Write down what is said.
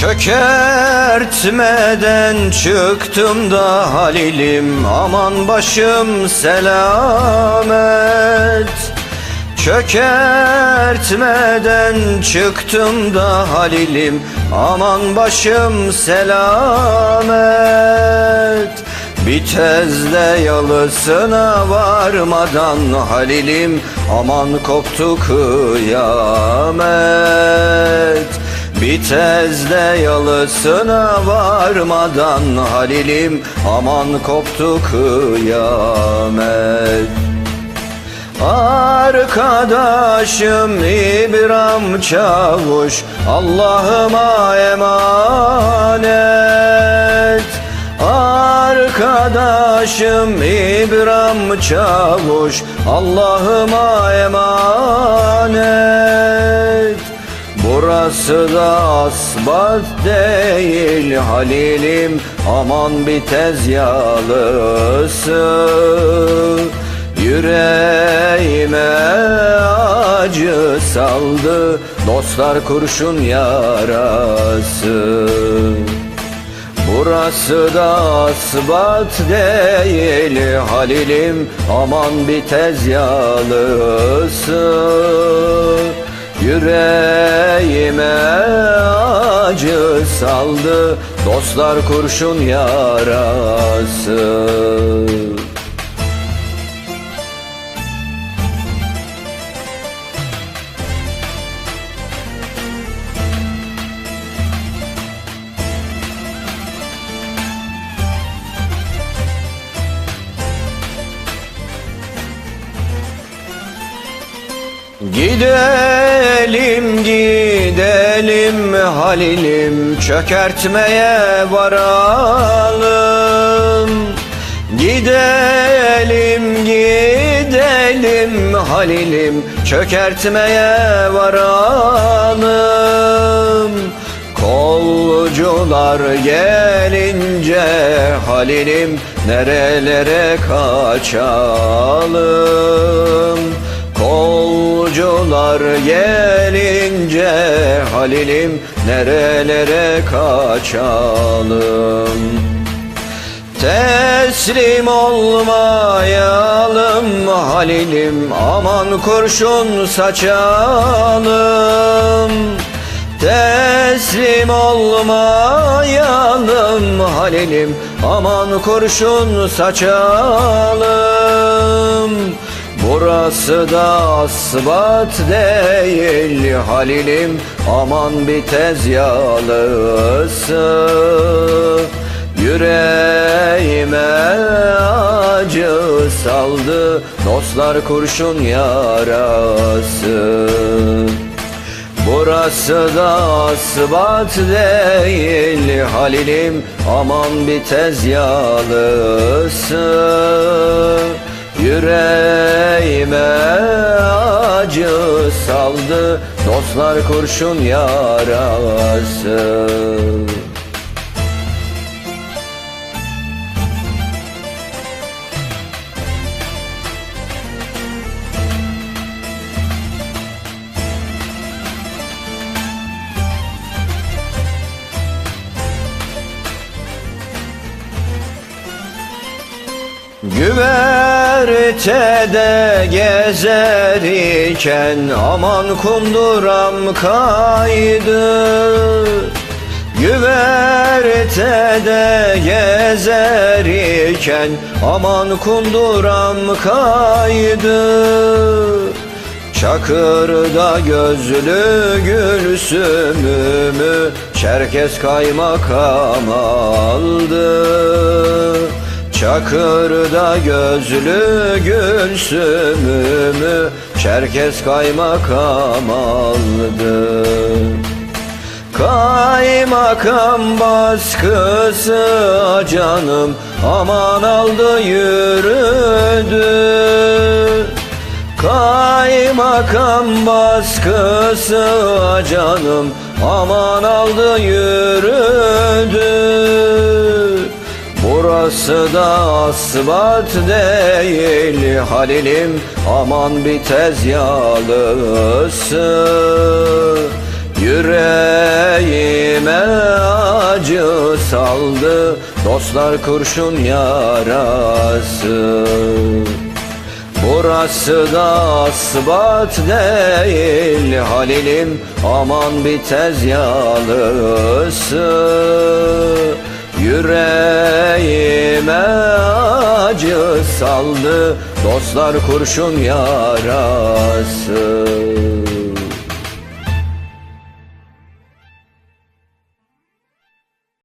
Çökertmeden çıktım da Halilim. Aman başım selamet. Çökertmeden çıktım da Halilim. Aman başım selamet. Bir tezde yalısına varmadan Halilim. Aman koptu kıyamet bir tezde yalısına varmadan Halilim aman koptu kıyamet. Arkadaşım İbrahim Çavuş Allah'ıma emanet. Arkadaşım İbrahim Çavuş Allah'ıma emanet Burası da asbat değil Halilim aman bir tez yalısı. Yüreğime acı saldı Dostlar kurşun yarası. Burası da asbat değil Halilim aman bir tez yalısı Yüreğime acı saldı Dostlar kurşun yarası Gidelim gidelim Halilim çökertmeye varalım. Gidelim gidelim Halilim çökertmeye varalım. Kolcular gelince Halilim nerelere kaçalım Kolcular gelince Halilim nerelere kaçalım? Teslim olmayalım Halilim aman kurşun saçalım. Teslim olmayalım Halilim aman kurşun saçalım Burası da asbat değil Halilim aman bir tez yalısı. Yüreğime acı saldı Dostlar kurşun yarası. Burası da asbat değil Halilim aman bir tez yalısı. Yüreğime acı saldı Dostlar kurşun yarası Güvertede gezerken aman kunduram kaydı. Güvertede gezerken aman kunduram kaydı. Çakırda gözlü gülsümümü Çerkes kaymakam aldı Çakırda gözlü gülsümümü Çerkes kaymakam aldı. Kaymakam baskısı canım Aman aldı yürüdü. Kaymakam baskısı canım Aman aldı yürüdü Burası da asbat değil Halilim aman bir tez yalısı. Yüreğime acı saldı Dostlar kurşun yarası. Burası da asbat değil Halilim aman bir tez yalısı Yüreğime acı saldı Dostlar kurşun yarası